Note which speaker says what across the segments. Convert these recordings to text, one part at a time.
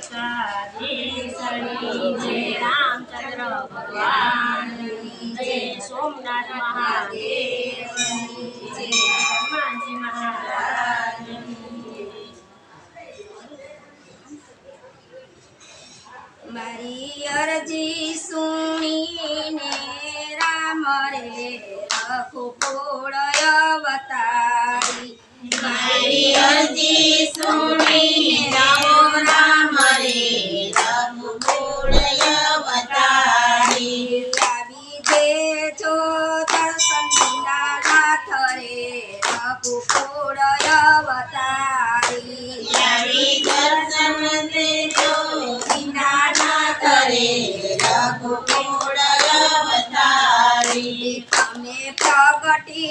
Speaker 1: દ્વારકાધીશની જય રામચંદ્ર ભગવાનની જય સોમનાથ
Speaker 2: મારી અરજી સુણીને રામ રે રઘુકુળ અવતારી.
Speaker 1: મારી અરજી સુણી રામ રામ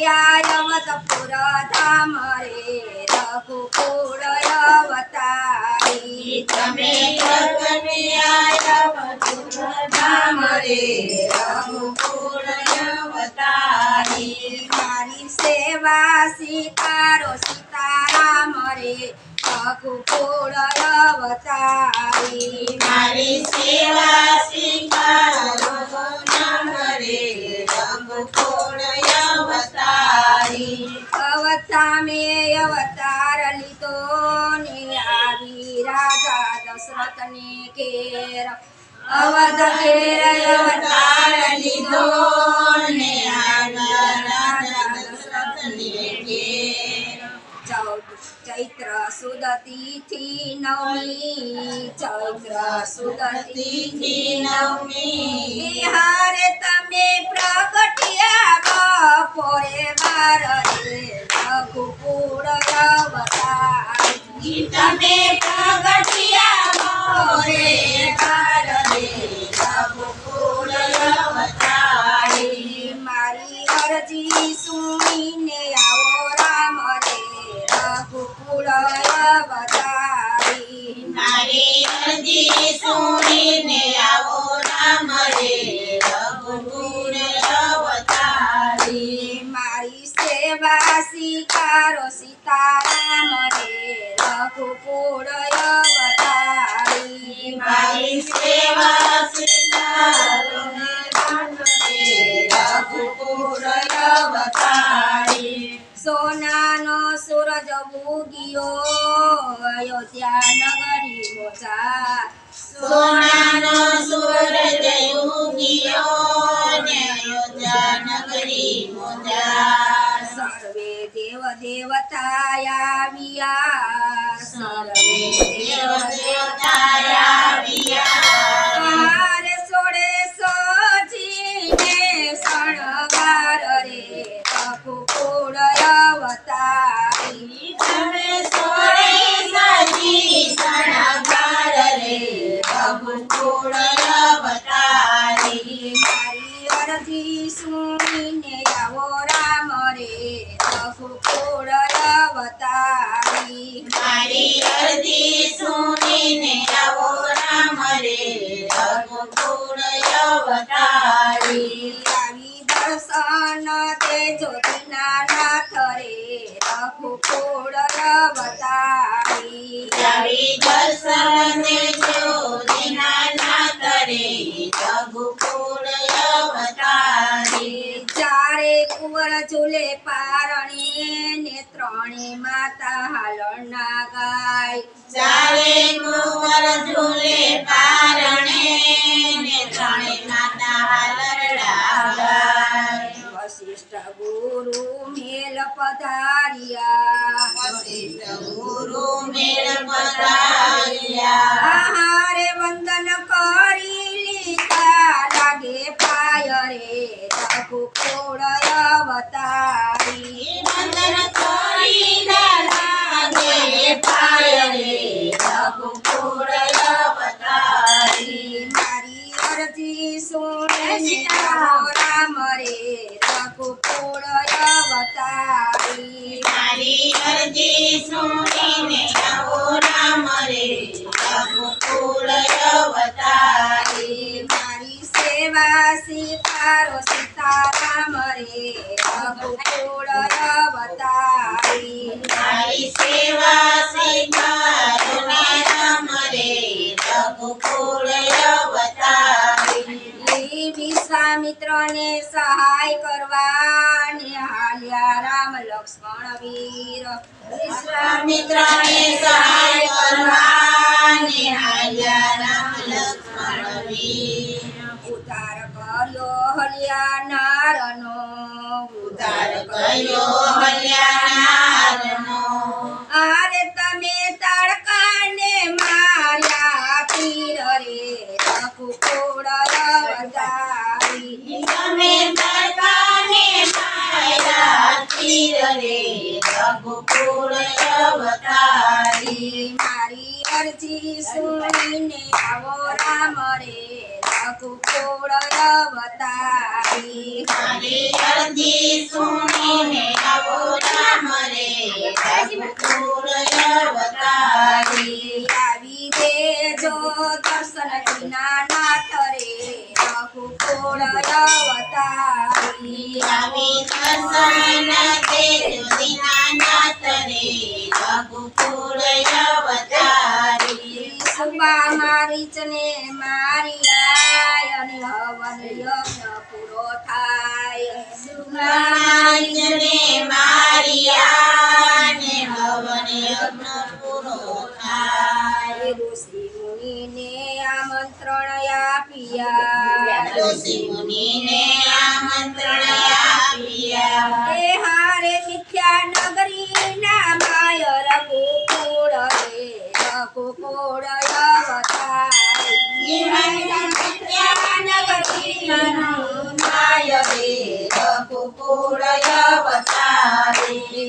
Speaker 2: અવતપુર ધામ રે રઘુકુળ અવતારી
Speaker 1: તમે પ્રગટ્યા ધામ રે રઘુકુળ અવતારી
Speaker 2: મારી સેવા સ્વીકારો સીતારામ રે રઘુકુળ અવતારી
Speaker 1: મારી સેવા સ્વીકારો નામ રે રઘુકુળ અવતારી
Speaker 2: અવતા મેં અવતાર લીધો ને આવી રાજા દશરથ ને કેર અવધ કેર અવતાર લીધો સુદ તિથિ નવમી ચૈત્ર સુદ તિથિ નવમી હારે તમે પ્રગટ્યા બપોરે બાર રે રઘુકુળ અવતારી
Speaker 1: તમે પ્રગટ્યા મોરે બાર
Speaker 2: સેવા સ્વીકારો સીતારામ રે રઘુકુળ અવતારી
Speaker 1: મારી સેવા સીતારો રઘુકુળ અવતારી
Speaker 2: સોનાનો સૂરજ ઉગ્યો અયોધ્યા નગરી મોજા.
Speaker 1: સોનાનો
Speaker 2: અવતારી આવી દર્શન તેજો દીનાનાથ રે રઘુકુળ અવતારી
Speaker 1: આવી દર્શન દેજો દીનાનાથ રે રઘુકુળ અવતારી
Speaker 2: ચારે કુંવર ઝૂલે પારણી ને ત્રણે માતા હાલના ગાય.
Speaker 1: ચારે કુંવર ઝૂલે પારણે
Speaker 2: आहारे
Speaker 1: वंदन करिली लागे पाय
Speaker 2: रे रघु कोड તુલસી તારો સીતારામ રે રઘુકુળ અવતારી. સેવા સીતારો રામ રે રઘુકુળ અવતારી.
Speaker 1: વિશ્વામિત્રને સહાય કરવા નિહાલ્યા રામ
Speaker 2: લક્ષ્મણ વીર.
Speaker 1: વિશ્વામિત્રને સહાય કરવા નિહાલ્યા રામ લક્ષ્મણ વીર.
Speaker 2: ઉતાર કર્યો હલિયાનારનો
Speaker 1: ઉધાર કર્યો હલ્યાણારનો
Speaker 2: આરે તમે તડકાને માર્યા તીર રે રઘુકુળ અવતારી
Speaker 1: તમે તડકાને માર્યા તીર રે રઘુકુળ અવતારી
Speaker 2: મારી અરજી સુણીને આવો રામ રે. રઘુકુળ અવતારી.
Speaker 1: મારી અરજી સુણીને આવો રામ રે રઘુકુળ અવતારી.
Speaker 2: આવી દેજો દર્શન વિના નાથ રે રઘુકુળ અવતારી.
Speaker 1: આવી દર્શન દેજો દીનાનાથ રે રઘુકુળ અવતારી.
Speaker 2: સુબા મારી ચને હવન યજ્ઞ પૂરો થાય
Speaker 1: સુમારીને મારિયા હવન યજ્ઞ પૂરો થાય
Speaker 2: ઋષિ મુનિને આમંત્રણ આપ્યા
Speaker 1: ઋષિ મુનિને આમંત્રણ આપ્યા
Speaker 2: એ હારે મિથ્યા નગરી ના માય રઘુકુળ રે રઘુકુળ અવતારી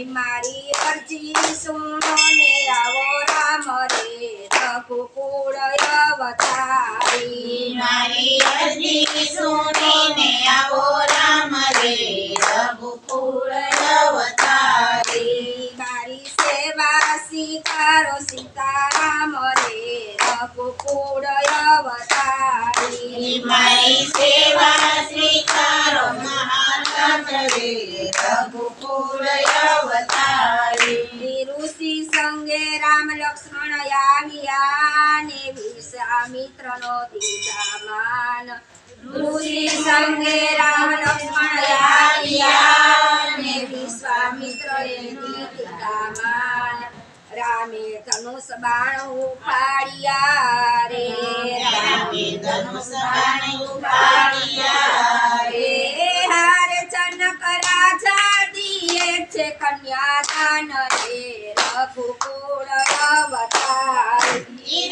Speaker 2: મારી અરજી સુનો ને આવો રામ રે રઘુકુળ અવતારી.
Speaker 1: મારી અરજી સુણીને આવો રામ રે રઘુકુળ અવતારી.
Speaker 2: મારી સેવા સ્વીકારો સીતારામ રે રઘુકુળ અવતારી
Speaker 1: મારી સેવા સ્વીકારો મહારાજ રે રઘુકુળ અવતારી
Speaker 2: ઋષિ સંગે રામ લક્ષ્મણ આવ્યા ને વિશ્વામિત્રનો દીધા માન ઋષિ સંગે રામ લક્ષ્મણ આવ્યા ને વિશ્વામિત્રએ દીધા ધનુષ બાણ રે હારે જનક રાજા દીએ છે કન્યાદાન રે રઘુકુળ અવતારી.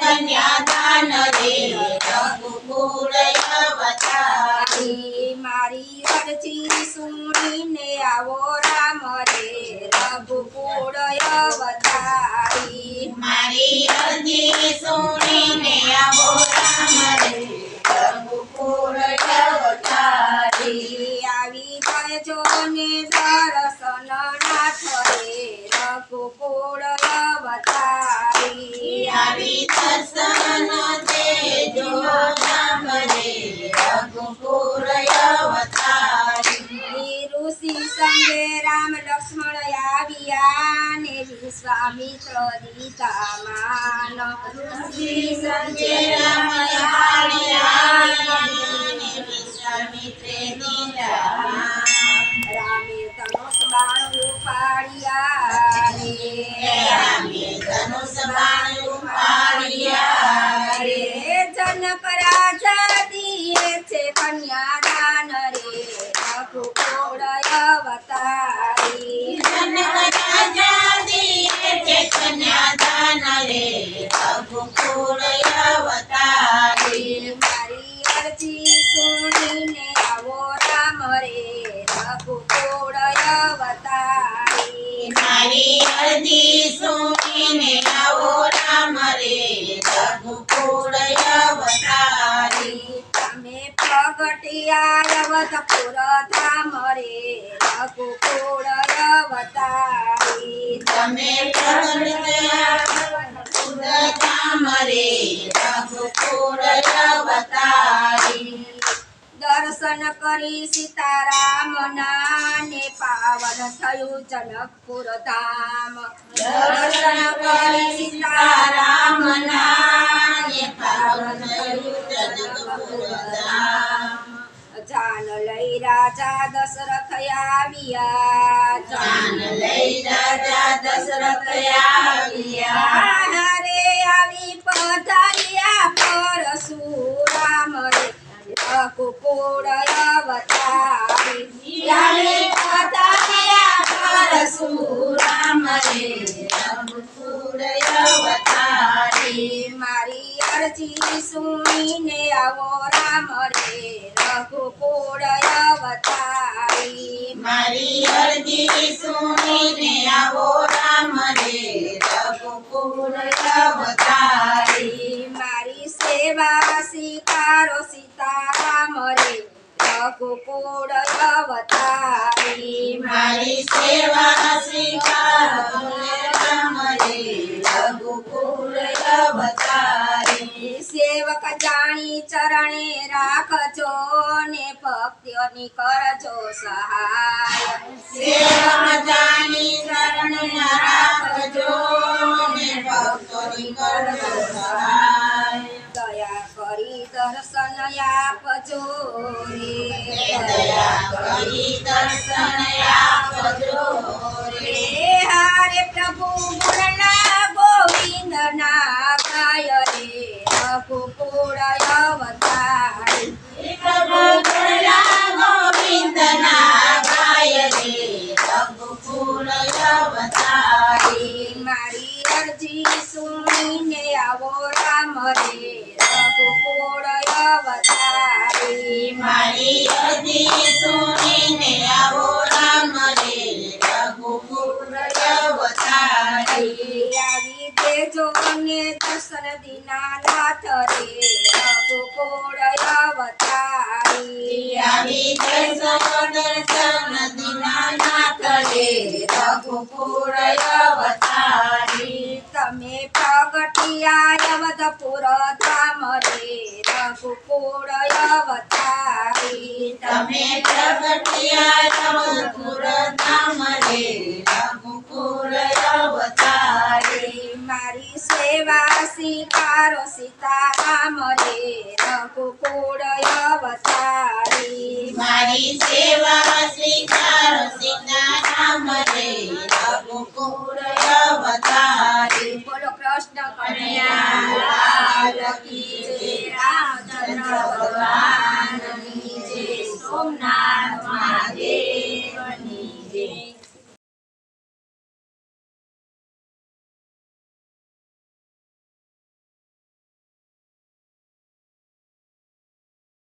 Speaker 1: કન્યાદાન રે રઘુકુળ અવતારી.
Speaker 2: મારી અરજી સુણીને આવો રામ રે રઘુકુળ અવતારી.
Speaker 1: મારી અરજી સુણીને આવો
Speaker 2: જજો ને દર્શન નાથ રે રઘુકુળ અવતારી
Speaker 1: આવી દર્શન દેજો રામ રે રઘુકુળ અવતારી
Speaker 2: ઋષિ સંગે રામ લક્ષ્મણ આવ્યા ને વિશ્વામિત્ર દીતા માન ઋષિ
Speaker 1: ને વિશ્વામિત્રે દીધા
Speaker 2: રામે ધનુષ બાણ ઉપાડ્યા રે
Speaker 1: રામે ધનુષ બાણ ઉપાડ્યા
Speaker 2: રે જનક રાજા દીએ છે કન્યાદાન રે રઘુકુળ અવતારી
Speaker 1: જનક રાજા દીએ છે કન્યાદાન રે રઘુકુળ અવતારી
Speaker 2: મારી અરજી સુણીને આવો રામ રે રઘુકુળ અવતારી
Speaker 1: મારી અરજી સુણીને આવો રામ રે રઘુકુળ અવતારી
Speaker 2: તમે પ્રગટ્યા અવધપુર ધામ રે રઘુકુળ દર્શન કરી સીતારામ નાને પાવન થયું જનકપુર ધામ
Speaker 1: દર્શન કરી સીતારામ નાને પાવન થયું જનકપુર ધામ.
Speaker 2: જાન લઈ રાજા દશરથ આવ્યા
Speaker 1: જાન લઈ રાજા દશરથ આવ્યા
Speaker 2: રે આવી પધાર્યા પરશુરામ રે રઘુકુળ અવતારી
Speaker 1: આવી પધાર્યા પરશુરામ રે રઘુકુળ અવતારી
Speaker 2: મારી અરજી સુણીને આવો રામ રે રઘુકુળ અવતારી.
Speaker 1: મારી અરજી સુણીને આવો રામ રે રઘુકુળ અવતારી.
Speaker 2: મારી સેવા સ્વીકારો સીતારામ રે રઘુકુળ અવતારી.
Speaker 1: મારી સેવા સ્વીકારો રામ રે રઘુકુળ અવતારી
Speaker 2: જાણી ચરણે રાખજો ને ભક્તિઓની કરજો સહાય.
Speaker 1: સેવા શરણ રાખજો ને ભક્તોની કરજો સહાય.
Speaker 2: દયા કરી દર્શન આપજો
Speaker 1: દયા કરી દર્શન આપજો.
Speaker 2: દર્શન દીનાનાથ રે રઘુકુળ અવતારી
Speaker 1: આવી જશો દર્શન દીનાનાથ રે રઘુકુળ અવતારી
Speaker 2: તમે પ્રગટિયા અવધપુર ધામ રે રઘુકુળ અવતારી
Speaker 1: તમે પ્રગટ્યા રઘુકુળ ધામ રે રઘુકુળ અવતારી
Speaker 2: મારી સેવા સ્વીકારો સીતારામ રે રઘુકુળ અવતારી.
Speaker 1: મારી સેવા સ્વીકારો સીતારામ રે.